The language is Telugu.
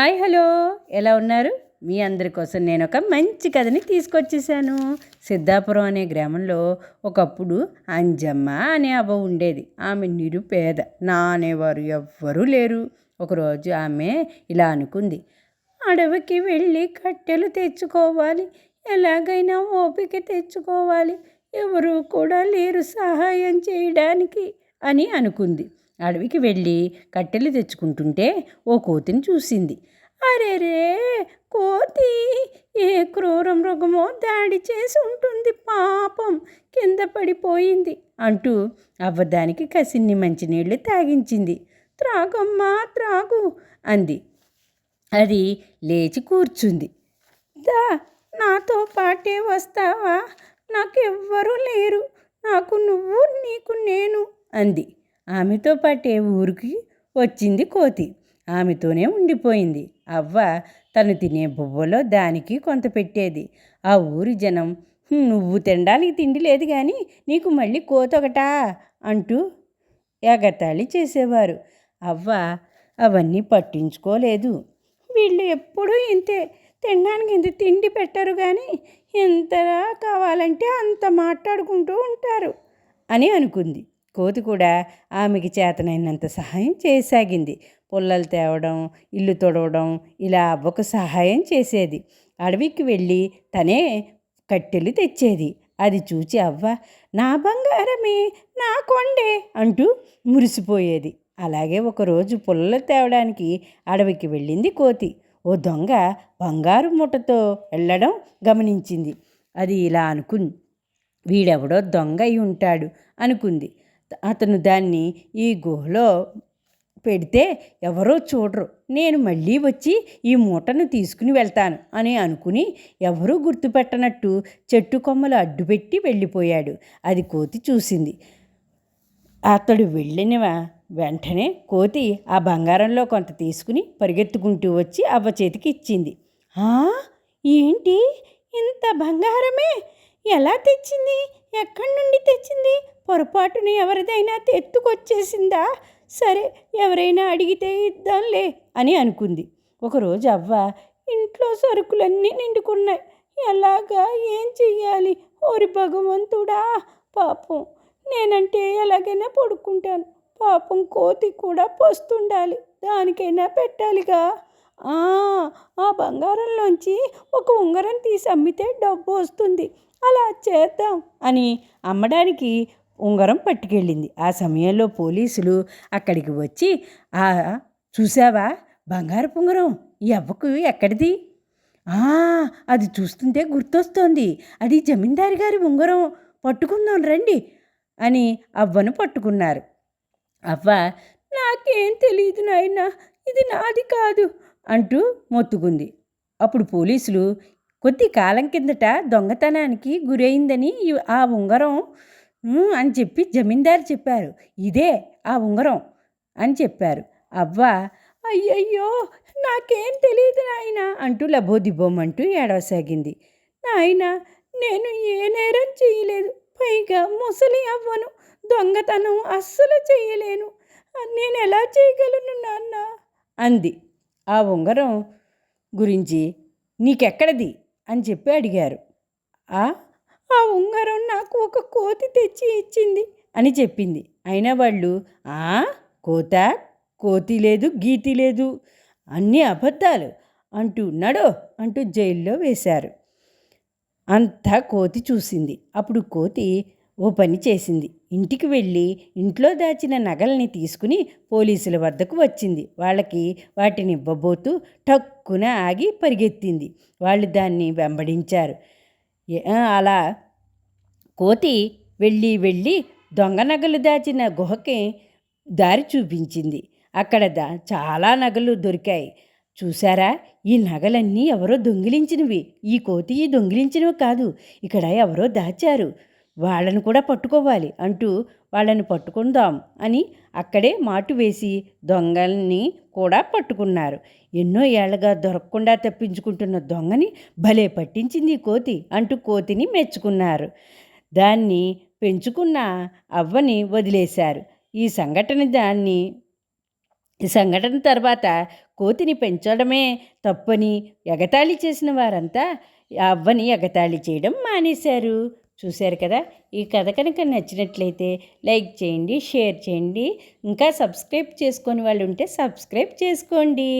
Hi hello. ఎలా ఉన్నారు? మీ అందరి కోసం నేను ఒక మంచి కథని తీసుకొచ్చేసాను. సిద్ధాపురం అనే గ్రామంలో ఒకప్పుడు అంజమ్మ అనే అవ్వ ఉండేది. ఆమె నిరుపేద. నా అనేవారు ఎవ్వరూ లేరు. ఒకరోజు ఆమె ఇలా అనుకుంది. అడవికి వెళ్ళి కట్టెలు తెచ్చుకోవాలి. ఎలాగైనా ఓపిక తెచ్చుకోవాలి. ఎవరు కూడా లేరు సహాయం చేయడానికి అని అనుకుంది. అడవికి వెళ్ళి కట్టెలు తెచ్చుకుంటుంటే ఓ కోతిని చూసింది. అరేరే! కోతి! ఏ క్రూరం మృగమో దాడి చేసి ఉంటుంది పాపం. కింద పడిపోయింది అంటూ అవ్వదానికి కసిన్ని మంచినీళ్ళు తాగించింది. త్రాగమ్మా త్రాగు! అంది. అది లేచి కూర్చుంది. దా నాతో పాటే వస్తావా? నాకెవ్వరూ లేరు. నాకు నువ్వు నీకు నేను అంది. ఆమెతో పాటే ఊరికి వచ్చింది కోతి. ఆమెతోనే ఉండిపోయింది. అవ్వ తను తినే బువ్వలో దానికి కొంత పెట్టేది. ఆ ఊరి జనం నువ్వు తినడానికి తిండి లేదు కానీ నీకు మళ్ళీ కోతొకటా అంటూ ఎగతాళి చేసేవారు. అవ్వ అవన్నీ పట్టించుకోలేదు. వీళ్ళు ఎప్పుడూ ఇంతే. తినడానికి ఇంత తిండి పెట్టరు కానీ ఎంతలా కావాలంటే అంత మాట్లాడుకుంటూ ఉంటారు అని అనుకుంది. కోతి కూడా ఆమెకి చేతనైనంత సహాయం చేయసాగింది పుల్లలు తేవడం ఇల్లు తొడవడం ఇలా అవ్వకు సహాయం చేసేది. అడవికి వెళ్ళి తనే కట్టెలు తెచ్చేది. అది చూచి అవ్వ నా బంగారమే నా కొండే అంటూ మురిసిపోయేది. అలాగే ఒకరోజు పుల్లలు తేవడానికి అడవికి వెళ్ళింది కోతి. ఓ దొంగ బంగారు మూటతో వెళ్ళడం గమనించింది. అది ఇలా అనుకుంది వీడెవడో దొంగ అయి ఉంటాడు అనుకుంది. అతను దాన్ని ఈ గుహలో పెడితే ఎవరో చూడరు. నేను మళ్ళీ వచ్చి ఈ మూటను తీసుకుని వెళ్తాను అని అనుకుని ఎవరూ గుర్తుపెట్టనట్టు చెట్టు కొమ్మలు అడ్డుపెట్టి వెళ్ళిపోయాడు. అది కోతి చూసింది. అతడు వెళ్ళిన వెంటనే కోతి ఆ బంగారంలో కొంత తీసుకుని పరిగెత్తుకుంటూ వచ్చి అవ్వ చేతికి ఇచ్చింది. ఏంటి? ఇంత బంగారమే? ఎలా తెచ్చింది? ఎక్కడి నుండి తెచ్చింది? పొరపాటున ఎవరిదైనా ఎత్తుకొచ్చేసిందా సరే ఎవరైనా అడిగితే ఇద్దాంలే అని అనుకుంది. ఒకరోజు అవ్వ ఇంట్లో సరుకులన్నీ నిండుకున్నాయి. ఎలాగా? ఏం చెయ్యాలి? ఓరి భగవంతుడా! పాపం. నేనంటే ఎలాగైనా పడుకుంటాను. పాపం కోతి కూడా పోస్తుండాలి. దానికైనా పెట్టాలిగా? ఆ, బంగారంలోంచి ఒక ఉంగరం తీసి అమ్మితే డబ్బు వస్తుంది. అలా చేద్దాం అని అమ్మడానికి ఉంగరం పట్టుకెళ్ళింది. ఆ సమయంలో పోలీసులు అక్కడికి వచ్చి ఆ చూసావా బంగారపు ఉంగరం ఈ అవ్వకు ఎక్కడిది? "ఆ, అది చూస్తుంటే గుర్తొస్తోంది. అది జమీందారి గారి ఉంగరం. పట్టుకుందాం రండి అని అవ్వను పట్టుకున్నారు. అవ్వ నాకేం తెలియదు నాయనా. ఇది నాది కాదు. అంటూ మొత్తుకుంది. అప్పుడు పోలీసులు కొద్ది కాలం కిందట దొంగతనానికి గురైందని ఆ ఉంగరం అని చెప్పి జమీందారు చెప్పారు. ఇదే ఆ ఉంగరం అని చెప్పారు. అవ్వ అయ్యయ్యో నాకేం తెలియదు నాయనా అంటూ లబోదిబోమంటూ ఏడవసాగింది. నాయన నేను ఏ నేరం చేయలేదు. పైగా ముసలి అవ్వను. దొంగతనం అస్సలు చేయలేను. నేను ఎలా చేయగలను నాన్న? అంది. ఆ ఉంగరం గురించి నీకెక్కడది? అని చెప్పి అడిగారు. ఆ ఆ ఉంగరం నాకు ఒక కోతి తెచ్చి ఇచ్చింది అని చెప్పింది. అయినా వాళ్ళు ఆ కోత? కోతి లేదు గీతి లేదు అన్నీ అబద్ధాలు అంటూ నడో అంటూ జైల్లో వేశారు. అంతా కోతి చూసింది. అప్పుడు కోతి ఓ పని చేసింది. ఇంటికి వెళ్ళి ఇంట్లో దాచిన నగల్ని తీసుకుని పోలీసుల వద్దకు వచ్చింది. వాళ్ళకి వాటిని ఇవ్వబోతూ టక్కున ఆగి పరిగెత్తింది. వాళ్ళు దాన్ని వెంబడించారు. అలా. కోతి వెళ్ళి వెళ్ళి దొంగ నగలు దాచిన గుహకి దారి చూపించింది. అక్కడ దా చాలా నగలు దొరికాయి. చూసారా ఈ నగలన్నీ ఎవరో దొంగిలించినవి. ఈ కోతి దొంగిలించినవి కాదు. ఇక్కడ ఎవరో దాచారు. వాళ్ళను కూడా పట్టుకోవాలి అంటూ వాళ్ళని పట్టుకుందాం అని అక్కడే మాటు వేసి దొంగల్ని కూడా పట్టుకున్నారు. ఎన్నో ఏళ్ళగా దొరకకుండా తప్పించుకుంటున్న దొంగని భలే పట్టించింది ఈ కోతి అంటూ కోతిని మెచ్చుకున్నారు. దాన్ని పెంచుకున్న అవ్వని వదిలేశారు. ఈ సంఘటన దాన్ని ఈ సంఘటన తర్వాత కోతిని పెంచడమే తప్పని ఎగతాళి చేసిన వారంతా అవ్వని ఎగతాళి చేయడం మానేశారు. చూశారు కదా? ఈ కథ కనుక నచ్చినట్లయితే లైక్ చేయండి షేర్ చేయండి. ఇంకా సబ్స్క్రైబ్ చేసుకొని వాళ్ళు ఉంటే సబ్స్క్రైబ్ చేసుకోండి.